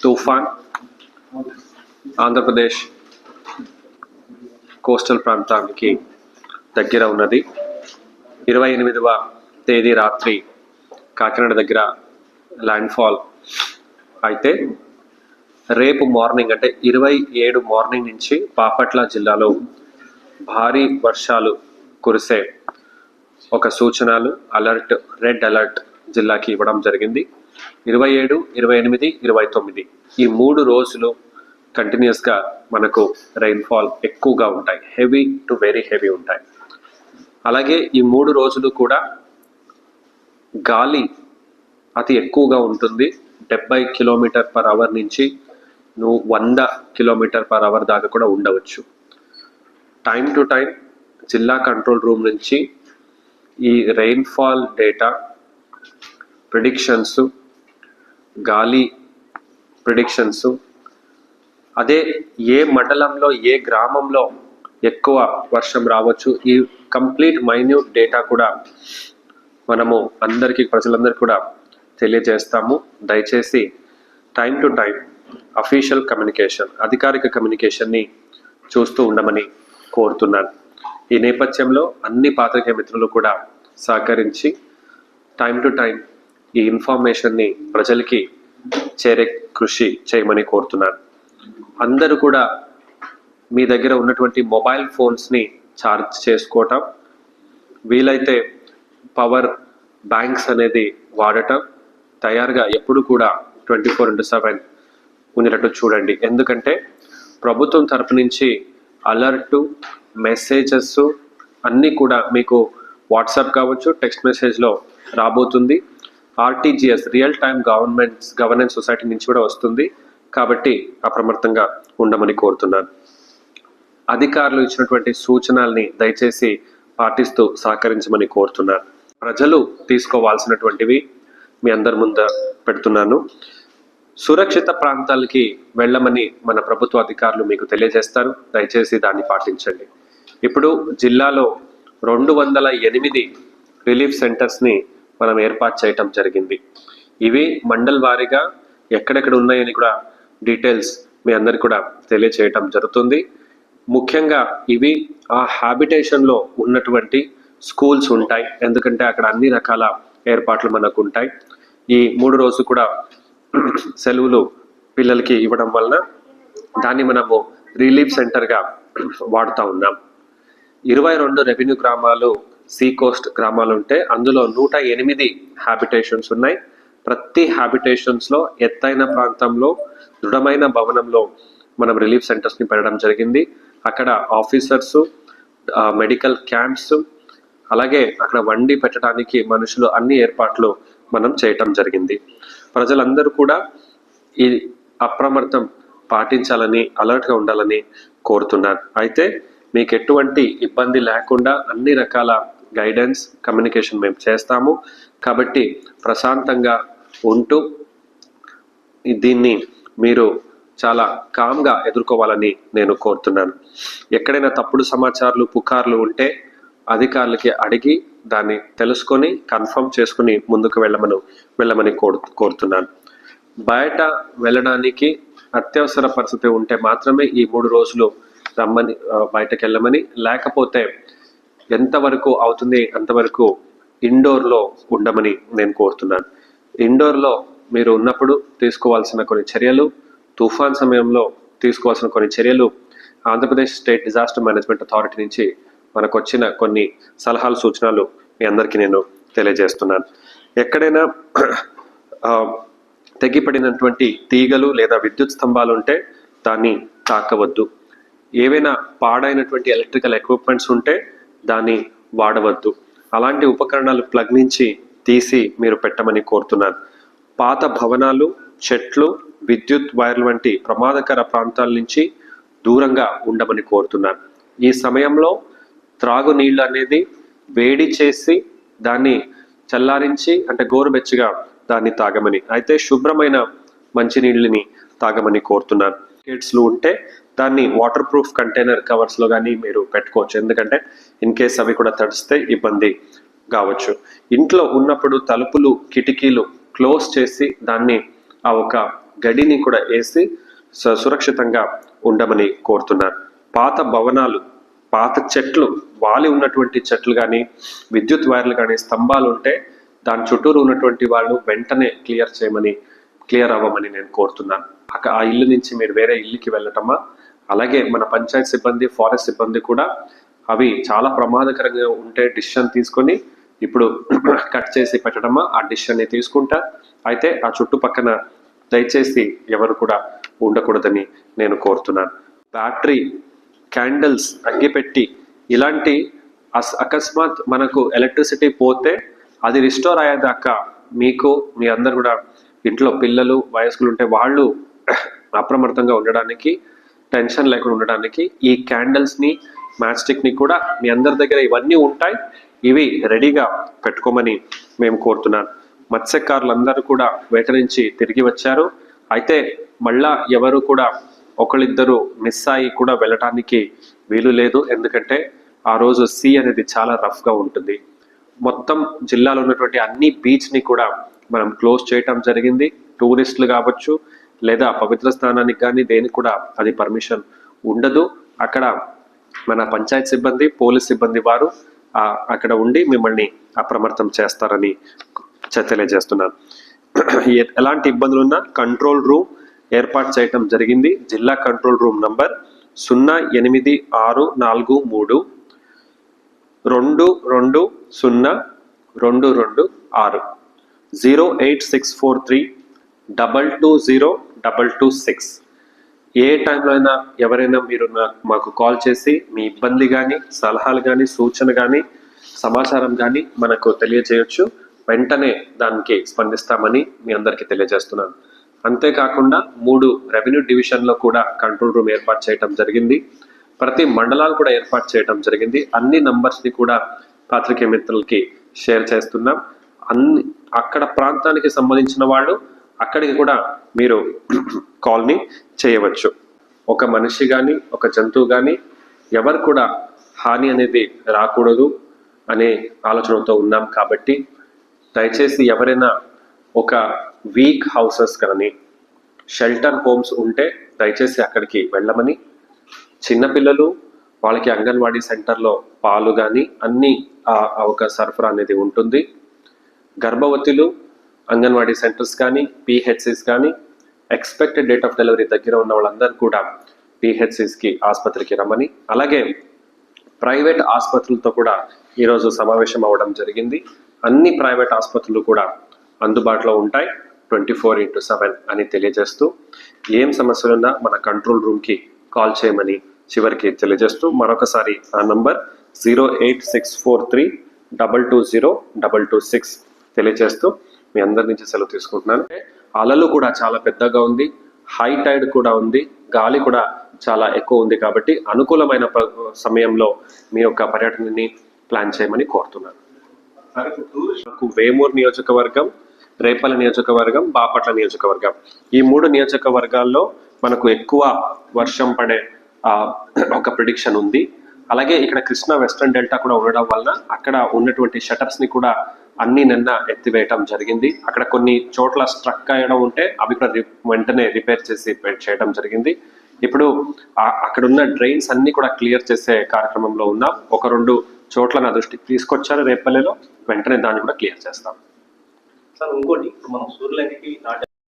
తుఫాన్ ఆంధ్రప్రదేశ్ కోస్టల్ ప్రాంతానికి దగ్గర ఉన్నది. ఇరవై ఎనిమిదవ తేదీ రాత్రి కాకినాడ దగ్గర ల్యాండ్ఫాల్ అయితే రేపు మార్నింగ్ అంటే ఇరవై ఏడు మార్నింగ్ నుంచి బాపట్ల జిల్లాలో భారీ వర్షాలు కురిసే ఒక సూచనలు అలర్ట్ రెడ్ అలర్ట్ జిల్లాకి ఇవ్వడం జరిగింది. ఇరవై ఏడు ఇరవై ఎనిమిది ఇరవై తొమ్మిది. ఈ మూడు రోజులు కంటిన్యూస్గా మనకు రైన్ఫాల్ ఎక్కువగా ఉంటాయి. హెవీ టు వెరీ హెవీ ఉంటాయి. అలాగే ఈ మూడు రోజులు కూడా గాలి అతి ఎక్కువగా ఉంటుంది. డెబ్బై కిలోమీటర్ పర్ అవర్ నుంచి నువ్వు వంద కిలోమీటర్ పర్ అవర్ దాకా కూడా ఉండవచ్చు. టైం టు టైం జిల్లా కంట్రోల్ రూమ్ నుంచి ఈ రెయిన్ఫాల్ డేటా ప్రిడిక్షన్స్ గాలి ప్రిడిక్షన్స్ అదే ఏ మండలంలో ఏ గ్రామంలో ఎక్కువ వర్షం రావచ్చు ఈ కంప్లీట్ మైన్యూట్ డేటా కూడా మనము అందరికీ ప్రజలందరికీ కూడా తెలియజేస్తాము. దయచేసి time to time official communication అధికారిక కమ్యూనికేషన్ని చూస్తూ ఉండమని కోరుతున్నాను. ఈ నేపథ్యంలో అన్ని పాత్రికేయ మిత్రులు కూడా సహకరించి టైం టు టైం ఈ ఇన్ఫర్మేషన్ని ప్రజలకి చేరే కృషి చేయమని కోరుతున్నాను. అందరూ కూడా మీ దగ్గర ఉన్నటువంటి మొబైల్ ఫోన్స్ని ఛార్జ్ చేసుకోవటం వీలైతే పవర్ బ్యాంక్స్ అనేది వాడటం తయారుగా ఎప్పుడు కూడా ట్వంటీ ఫోర్ ఇంటూ సెవెన్ ఉండేటట్టు చూడండి. ఎందుకంటే ప్రభుత్వం తరపు నుంచి అలర్టు మెసేజెస్ అన్నీ కూడా మీకు వాట్సాప్ కావచ్చు టెక్స్ట్ మెసేజ్లో రాబోతుంది. RTGS real time governments governance society నుంచి కూడా వస్తుంది. కాబట్టి అప్రమత్తంగా ఉండమని కోరుతున్నాను. అధికారులు ఇచ్చినటువంటి సూచనల్ని దయచేసి పాటిస్తూ సహకరించమని కోరుతున్నాను. ప్రజలు తీసుకోవాల్సినటువంటివి మీ అందరి ముందు పెడుతున్నాను. సురక్షిత ప్రాంతాలకి వెళ్ళమని మన ప్రభుత్వ అధికారులు మీకు తెలియజేస్తారు. దయచేసి దాన్ని పాటించండి. ఇప్పుడు జిల్లాలో రెండు వందల ఎనిమిది రిలీఫ్ సెంటర్స్ని మనం ఏర్పాటు చేయటం జరిగింది. ఇవి మండల్ వారీగా ఎక్కడెక్కడ ఉన్నాయని కూడా డీటెయిల్స్ మీ అందరికి కూడా తెలియచేయటం జరుగుతుంది. ముఖ్యంగా ఇవి ఆ హ్యాబిటేషన్లో ఉన్నటువంటి స్కూల్స్ ఉంటాయి. ఎందుకంటే అక్కడ అన్ని రకాల ఏర్పాట్లు మనకు ఉంటాయి. ఈ మూడు రోజు కూడా సెలవులు పిల్లలకి ఇవ్వడం వలన దాన్ని మనము రిలీఫ్ సెంటర్గా వాడుతూ ఉన్నాం. ఇరవై రెండు రెవెన్యూ గ్రామాలు సీ కోస్ట్ గ్రామాలు ఉంటే అందులో నూట ఎనిమిది హ్యాబిటేషన్స్ ఉన్నాయి. ప్రతి హ్యాబిటేషన్స్లో ఎత్తైన ప్రాంతంలో దృఢమైన భవనంలో మనం రిలీఫ్ సెంటర్స్ని పెట్టడం జరిగింది. అక్కడ ఆఫీసర్స్ మెడికల్ క్యాంప్స్ అలాగే అక్కడ వండి పెట్టడానికి మనుషులు అన్ని ఏర్పాట్లు మనం చేయటం జరిగింది. ప్రజలందరూ కూడా ఈ అప్రమత్తం పాటించాలని అలర్ట్గా ఉండాలని కోరుతున్నాను అయితే మీకు ఎటువంటి ఇబ్బంది లేకుండా అన్ని రకాల గైడెన్స్ కమ్యూనికేషన్ మేము చేస్తాము. కాబట్టి ప్రశాంతంగా ఉంటూ దీన్ని మీరు చాలా కామ్గా ఎదుర్కోవాలని నేను కోరుతున్నాను. ఎక్కడైనా తప్పుడు సమాచారాలు పుకార్లు ఉంటే అధికారులకి అడిగి దాన్ని తెలుసుకొని కన్ఫర్మ్ చేసుకుని ముందుకు వెళ్ళమను వెళ్ళమని కోరు కోరుతున్నాను. బయట వెళ్ళడానికి అత్యవసర పరిస్థితి ఉంటే మాత్రమే ఈ మూడు రోజులు రమ్మని బయటకు వెళ్ళమని లేకపోతే ఎంతవరకు అవుతుంది అంతవరకు ఇండోర్లో ఉండమని నేను కోరుతున్నాను. ఇండోర్లో మీరు ఉన్నప్పుడు తీసుకోవాల్సిన కొన్ని చర్యలు తుఫాన్ సమయంలో తీసుకోవాల్సిన కొన్ని చర్యలు Andhra Pradesh state disaster management authority నుంచి మనకు వచ్చిన కొన్ని సలహాలు సూచనలు మీ అందరికీ నేను తెలియజేస్తున్నాను. ఎక్కడైనా తెగిపడినటువంటి తీగలు లేదా విద్యుత్ స్తంభాలు ఉంటే దాన్ని తాకవద్దు. ఏవైనా పాడైనటువంటి ఎలక్ట్రికల్ ఎక్విప్మెంట్స్ ఉంటే దాన్ని వాడవద్దు. అలాంటి ఉపకరణాలు ప్లగ్ నుంచి తీసి మీరు పెట్టమని కోరుతున్నాను. పాత భవనాలు చెట్లు విద్యుత్ వైర్లు వంటి ప్రమాదకర ప్రాంతాల నుంచి దూరంగా ఉండమని కోరుతున్నాను. ఈ సమయంలో త్రాగునీళ్ళు అనేది వేడి చేసి దాన్ని చల్లారించి అంటే గోరుబెచ్చగా దాన్ని తాగమని అయితే శుభ్రమైన మంచినీళ్ళని తాగమని కోరుతున్నాను. కిట్స్లు ఉంటే దాన్ని వాటర్ ప్రూఫ్ కంటైనర్ కవర్స్లో కానీ మీరు పెట్టుకోవచ్చు. ఎందుకంటే ఇన్ కేస్ అవి కూడా తడిస్తే ఇబ్బంది కావచ్చు. ఇంట్లో ఉన్నప్పుడు తలుపులు కిటికీలు క్లోజ్ చేసి దాన్ని ఆ ఒక గడిని కూడా వేసి సురక్షితంగా ఉండమని కోరుతున్నారు. పాత భవనాలు పాత చెట్లు వాలి ఉన్నటువంటి చెట్లు కానీ విద్యుత్ వైర్లు కానీ స్తంభాలు ఉంటే దాని చుట్టూరు ఉన్నటువంటి వాళ్ళు వెంటనే క్లియర్ చేయమని క్లియర్ అవ్వమని నేను కోరుతున్నాను. అక్క ఆ ఇల్లు నుంచి మీరు వేరే ఇల్లుకి వెళ్ళటమా? అలాగే మన పంచాయత్ సిబ్బంది ఫారెస్ట్ సిబ్బంది కూడా అవి చాలా ప్రమాదకరంగా ఉంటే డిసిషన్ తీసుకొని ఇప్పుడు కట్ చేసి పెట్టడమా? ఆ డిసిషన్ తీసుకుంటా. అయితే ఆ చుట్టుపక్కన దయచేసి ఎవరు కూడా ఉండకూడదని నేను కోరుతున్నాను. బ్యాటరీ క్యాండిల్స్ అగ్గిపెట్టి ఇలాంటి అస్- అకస్మాత్ మనకు ఎలక్ట్రిసిటీ పోతే అది రిస్టోర్ అయ్యేదాకా మీకు మీ అందరు కూడా ఇంట్లో పిల్లలు వయస్కులు ఉంటే వాళ్ళు అప్రమత్తంగా ఉండడానికి టెన్షన్ లేకుండా ఉండడానికి ఈ క్యాండిల్స్ని మ్యాచ్ స్టిక్ని కూడా మీ అందరి దగ్గర ఇవన్నీ ఉంటాయి. ఇవి రెడీగా పెట్టుకోమని మేము కోరుతున్నాను మత్స్యకారులందరూ కూడా వేట నుంచి తిరిగి వచ్చారు. అయితే మళ్ళా ఎవరు కూడా ఒకళ్ళిద్దరు మిస్ అయ్యి కూడా వెళ్ళటానికి వీలు లేదు. ఎందుకంటే ఆ రోజు సీ అనేది చాలా రఫ్గా ఉంటుంది. మొత్తం జిల్లాలో ఉన్నటువంటి అన్ని బీచ్ని కూడా మనం క్లోజ్ చేయటం జరిగింది. టూరిస్టులు కావచ్చు లేదా పవిత్ర స్థానానికి కానీ దేనికి కూడా అది పర్మిషన్ ఉండదు. అక్కడ మన పంచాయత్ సిబ్బంది పోలీస్ సిబ్బంది వారు అక్కడ ఉండి మిమ్మల్ని అప్రమత్తం చేస్తారని తెలియజేస్తున్నాను. ఎలాంటి ఇబ్బందులు ఉన్నా కంట్రోల్ రూమ్ ఏర్పాటు చేయటం జరిగింది. జిల్లా కంట్రోల్ రూమ్ నంబర్ సున్నా ఎనిమిది ఆరు నాలుగు మూడు రెండు రెండు సున్నా రెండు రెండు ఆరు. Zero eight six four three double two zero double two six. ఏ టైంలో అయినా ఎవరైనా మీరు మాకు కాల్ చేసి మీ ఇబ్బంది కానీ సలహాలు కానీ సూచన కానీ సమాచారం కానీ మనకు తెలియజేయచ్చు. వెంటనే దానికి స్పందిస్తామని మీ అందరికీ తెలియజేస్తున్నాను. అంతేకాకుండా మూడు రెవెన్యూ డివిజన్లో కూడా కంట్రోల్ రూమ్ ఏర్పాటు చేయటం జరిగింది. ప్రతి మండలాలు కూడా ఏర్పాటు చేయటం జరిగింది. అన్ని నంబర్స్ని కూడా పాత్రికేయ మిత్రులకి షేర్ చేస్తున్నాం. అన్ని అక్కడ ప్రాంతానికి సంబంధించిన వాళ్ళు అక్కడికి కూడా మీరు కాల్ని చేయవచ్చు. ఒక మనిషి కానీ ఒక జంతువు కానీ ఎవరు కూడా హాని అనేది రాకూడదు అనే ఆలోచనతో ఉన్నాం కాబట్టి దయచేసి ఎవరైనా ఒక వీక్ హౌసెస్ కానీ షెల్టర్ హోమ్స్ ఉంటే దయచేసి అక్కడికి వెళ్ళమని చిన్నపిల్లలు వాళ్ళకి అంగన్వాడీ సెంటర్లో పాలు కానీ అన్ని ఆ ఒక సరఫరా అనేది ఉంటుంది. గర్భవతులు అంగన్వాడీ సెంటర్స్ కానీ పిహెచ్సిస్ కానీ ఎక్స్పెక్టెడ్ డేట్ ఆఫ్ డెలివరీ దగ్గర ఉన్న వాళ్ళందరూ కూడా పిహెచ్సిస్కి ఆసుపత్రికి రమ్మని. అలాగే ప్రైవేట్ ఆసుపత్రులతో కూడా ఈరోజు సమావేశం అవ్వడం జరిగింది. అన్ని ప్రైవేట్ ఆసుపత్రులు కూడా అందుబాటులో ఉంటాయి ట్వంటీ ఫోర్ ఇంటూ సెవెన్ అని తెలియజేస్తూ. ఏం సమస్యలున్నా మన కంట్రోల్ రూమ్కి కాల్ చేయమని చివరికి తెలియజేస్తూ. మరొకసారి ఆ number zero eight six four three double two zero double two six తెలియజేస్తూ మీ అందరి నుంచి సెలవు తీసుకుంటున్నాను. అలలు కూడా చాలా పెద్దగా ఉంది. హై టైడ్ కూడా ఉంది. గాలి కూడా చాలా ఎక్కువ ఉంది కాబట్టి అనుకూలమైన సమయంలో మీ యొక్క పర్యటనని ప్లాన్ చేయమని కోరుతున్నాను. వేమూర్ నియోజకవర్గం రేపల నియోజకవర్గం బాపట్ల నియోజకవర్గం. ఈ మూడు నియోజకవర్గాల్లో మనకు ఎక్కువ వర్షం పడే ఒక ప్రిడిక్షన్ ఉంది. అలాగే ఇక్కడ కృష్ణా వెస్ట్రన్ డెల్టా కూడా ఉండడం వలన అక్కడ ఉన్నటువంటి షటర్స్ని కూడా అన్ని నిన్న ఎత్తివేయటం జరిగింది. అక్కడ కొన్ని చోట్ల స్ట్రక్ అయ్యడం ఉంటే అవి కూడా వెంటనే రిపేర్ చేసి చేయడం జరిగింది. ఇప్పుడు అక్కడున్న అక్కడ ఉన్న డ్రైన్స్ అన్ని కూడా క్లియర్ చేసే కార్యక్రమంలో ఉన్నాం. ఒక రెండు చోట్ల నా దృష్టికి తీసుకొచ్చారు రేపల్లెలో. వెంటనే దాన్ని కూడా క్లియర్ చేస్తాం. సార్ ఇంకోటి ఇప్పుడు మనం సూర్యులకి